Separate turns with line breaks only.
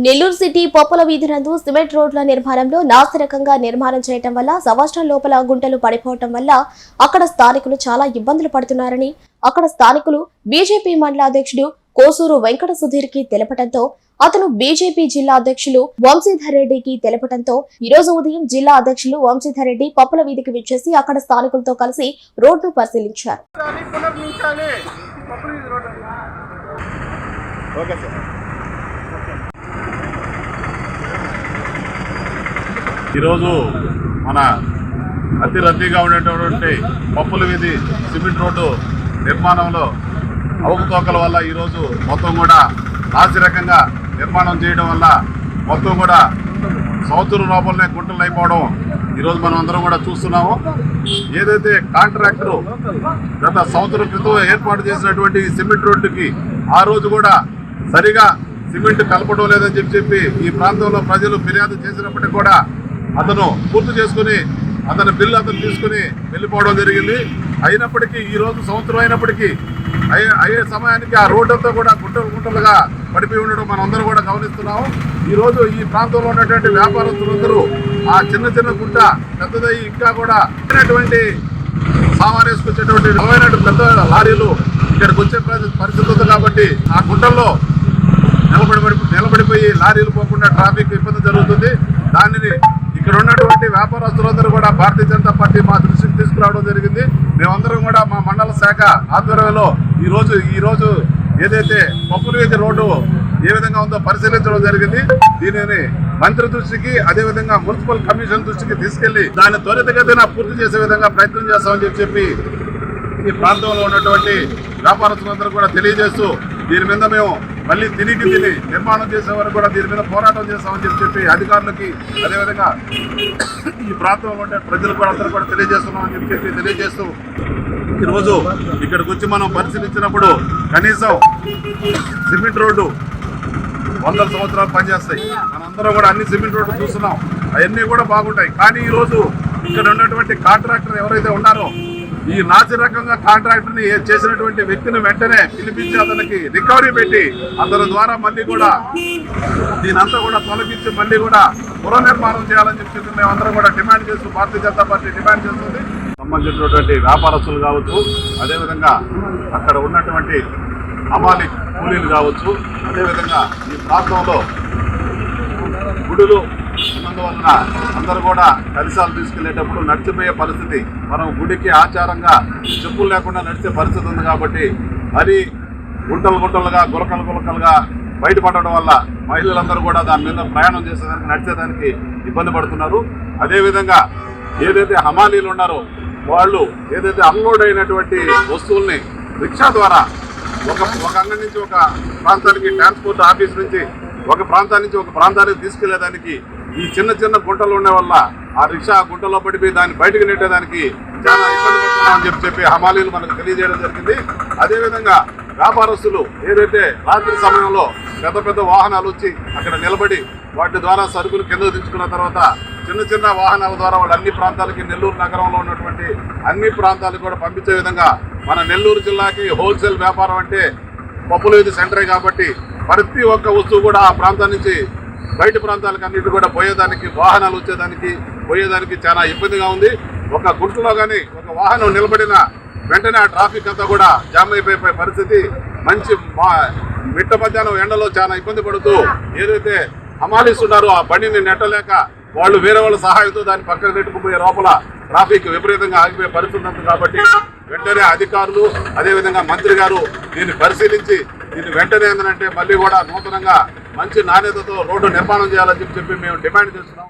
Nellore city పొప్పల వీధి నందు cement రోడ్ల నిర్మాణంలో నాసిరకంగా నిర్మాణం చేయటం వల్ల సంవత్సరం లోపల గుంటలు పడిపోవటం వల్ల అక్కడ స్థానికులు చాలా ఇబ్బందులు పడుతున్నారని అక్కడ స్థానికులు బీజేపీ మండల అధ్యక్షుడు కోసూరు వెంకట సుధీర్కి తెలపడంతో అతను బీజేపీ జిల్లా అధ్యక్షులు వంశీధర్ రెడ్డికి తెలపడంతో ఈ రోజు ఉదయం జిల్లా అధ్యక్షులు వంశీధర్ రెడ్డి పప్పుల వీధికి విచ్చేసి అక్కడ స్థానికులతో కలిసి రోడ్డు పరిశీలించారు
పునర్నిర్మించాలి, పునర్నిర్మించాలి పప్పులు ఇది రోడ్డు
ఓకే సార్ ఈరోజు మన అతి రద్దీగా ఉండేటటువంటి పప్పుల వీధి సిమెంట్ రోడ్డు నిర్మాణంలో అవకతవకల వల్ల ఈరోజు మొత్తం కూడా నాసిరకంగా నిర్మాణం చేయడం వల్ల మొత్తం కూడా సంవత్సరం లోపలనే గుంటలు అయిపోవడం ఈరోజు మనం అందరం కూడా చూస్తున్నాము. ఏదైతే కాంట్రాక్టరు గత సంవత్సరం క్రితం ఏర్పాటు చేసినటువంటి సిమెంట్ రోడ్డుకి ఆ రోజు కూడా సరిగా సిమెంట్ కలపడం లేదని చెప్పి చెప్పి ఈ ప్రాంతంలో ప్రజలు ఫిర్యాదు చేసినప్పటికీ కూడా అతను పూర్తి చేసుకుని అతని బిల్లు అతను తీసుకుని వెళ్ళిపోవడం జరిగింది. అయినప్పటికీ ఈ రోజు సంవత్సరం అయినప్పటికీ అయ్యే అయ్యే సమయానికి ఆ రోడ్డంతా కూడా గుంటలు గుంటలుగా పడిపోయి ఉండడం మనం అందరూ కూడా గమనిస్తున్నాము. ఈరోజు ఈ ప్రాంతంలో ఉన్నటువంటి వ్యాపారస్తులందరూ ఆ చిన్న చిన్న గుంట పెద్దదయ్యి ఇంకా కూడా ఉన్నటువంటి సామాన్ వేసుకొచ్చేటువంటి పెద్ద లారీలు ఇక్కడికి వచ్చే పరిస్థితి ఉంది కాబట్టి ఆ గుంటల్లో నిలబడి నిలబడిపోయి లారీలు పోకుండా ట్రాఫిక్ ఇబ్బంది జరుగుతుంది. దానిని ఇక్కడ ఉన్నటువంటి వ్యాపారస్తులందరూ కూడా భారతీయ జనతా పార్టీ మా దృష్టికి తీసుకురావడం జరిగింది. మేమందరం కూడా మా మండల శాఖ ఆధ్వర్యంలో ఈరోజు ఈరోజు ఈ రోజు ఏదైతే పప్పుల వీధి రోడ్డు ఏ విధంగా ఉందో పరిశీలించడం జరిగింది. దీనిని మంత్రి దృష్టికి అదే విధంగా మున్సిపల్ కమిషన్ దృష్టికి తీసుకెళ్ళి దాన్ని త్వరితగతిన పూర్తి చేసే విధంగా ప్రయత్నం చేస్తామని చెప్పి ఈ ప్రాంతంలో ఉన్నటువంటి వ్యాపారస్తులందరూ కూడా తెలియజేస్తూ దీని మీద మేము మళ్ళీ తిరిగి తిని నిర్మాణం చేసే వరకు కూడా దీని మీద పోరాటం చేస్తామని చెప్పి చెప్పి అధికారులకి అదేవిధంగా ఈ ప్రాంతంలో ఉండే ప్రజలు కూడా అందరూ కూడా తెలియజేస్తున్నామని చెప్పి చెప్పి తెలియజేస్తూ ఈరోజు ఇక్కడికి వచ్చి మనం పరిశీలించినప్పుడు కనీసం సిమెంట్ రోడ్డు వందల సంవత్సరాలు పనిచేస్తాయి. మనందరం కూడా అన్ని సిమెంట్ రోడ్లు చూస్తున్నాం. అవన్నీ కూడా బాగుంటాయి. కానీ ఈ రోజు ఇక్కడ ఉన్నటువంటి కాంట్రాక్టర్ ఎవరైతే ఉన్నారో ఈ నాసిరకంగా కాంట్రాక్టర్ని చేసినటువంటి వ్యక్తిని వెంటనే పిలిపించి అతనికి రికవరీ పెట్టి అతని ద్వారా మళ్ళీ కూడా దీనంతా కూడా తొలగించి మళ్ళీ కూడా పునర్నిర్మాణం చేయాలని చెప్పి మేమందరం కూడా డిమాండ్ చేస్తూ భారతీయ జనతా పార్టీ డిమాండ్ చేస్తుంది. సంబంధించినటువంటి వ్యాపారస్తులు కావచ్చు అదేవిధంగా అక్కడ ఉన్నటువంటి అమాలి కూలీలు కావచ్చు అదేవిధంగా ఈ ప్రాంతంలో గుడులు అందువలన అందరూ కూడా కలిసాలు తీసుకెళ్ళేటప్పుడు నడిచిపోయే పరిస్థితి మనం గుడికి ఆచారంగా చెప్పులు లేకుండా నడిచే పరిస్థితి ఉంది కాబట్టి మరి గుంటలు గుంటలుగా గులకలు గులకలుగా బయటపడడం వల్ల మహిళలందరూ కూడా దాని మీద ప్రయాణం చేసేదానికి నడిచేదానికి ఇబ్బంది పడుతున్నారు. అదేవిధంగా ఏదైతే హమాలీలు ఉన్నారో వాళ్ళు ఏదైతే అన్లోడ్ అయినటువంటి వస్తువుల్ని రిక్షా ద్వారా ఒక ఒక అంగం నుంచి ఒక ప్రాంతానికి ట్రాన్స్పోర్ట్ ఆఫీస్ నుంచి ఒక ప్రాంతానికి ఒక ప్రాంతానికి తీసుకెళ్ళేదానికి ఈ చిన్న చిన్న గుంటలు ఉండే వల్ల ఆ రిక్షా ఆ గుంటలో పడిపోయి దాన్ని బయటకు నెట్టేదానికి చాలా ఇబ్బంది పడుతున్నామని చెప్పి చెప్పి హమాలీలు మనకు తెలియజేయడం జరిగింది. అదేవిధంగా వ్యాపారస్తులు ఏదైతే రాత్రి సమయంలో పెద్ద పెద్ద వాహనాలు వచ్చి అక్కడ నిలబడి వాటి ద్వారా సరుకులు కింద దించుకున్న తర్వాత చిన్న చిన్న వాహనాల ద్వారా వాళ్ళు అన్ని ప్రాంతాలకి నెల్లూరు నగరంలో ఉన్నటువంటి అన్ని ప్రాంతాలకు కూడా పంపించే విధంగా మన నెల్లూరు జిల్లాకి హోల్సేల్ వ్యాపారం అంటే పప్పుల ఇది సెంటరే కాబట్టి ప్రతి ఒక్క వస్తువు కూడా ఆ ప్రాంతం నుంచి బయట ప్రాంతాలకు అన్నిటి కూడా పోయేదానికి వాహనాలు వచ్చేదానికి పోయేదానికి చాలా ఇబ్బందిగా ఉంది. ఒక గుంటలో కానీ ఒక వాహనం నిలబడిన వెంటనే ఆ ట్రాఫిక్ అంతా కూడా జామ్ అయిపోయే పరిస్థితి. మంచి మిట్ట మధ్యాహ్నం ఎండలో చాలా ఇబ్బంది పడుతూ ఏదైతే హమాలీస్ ఉన్నారో ఆ బండిని నెట్టలేక వాళ్ళు వేరే వాళ్ళ సహాయంతో దాన్ని పక్కన నెట్టుకుపోయే లోపల ట్రాఫిక్ విపరీతంగా ఆగిపోయే పరిస్థితి ఉంది కాబట్టి వెంటనే అధికారులు అదేవిధంగా మంత్రి గారు దీన్ని పరిశీలించి దీన్ని వెంటనే ఏంటంటే మళ్ళీ కూడా నూతనంగా మంచి నాణ్యతతో రోడ్డు నిర్మాణం చేయాలని చెప్పి చెప్పి మేము డిమాండ్ చేస్తున్నాం.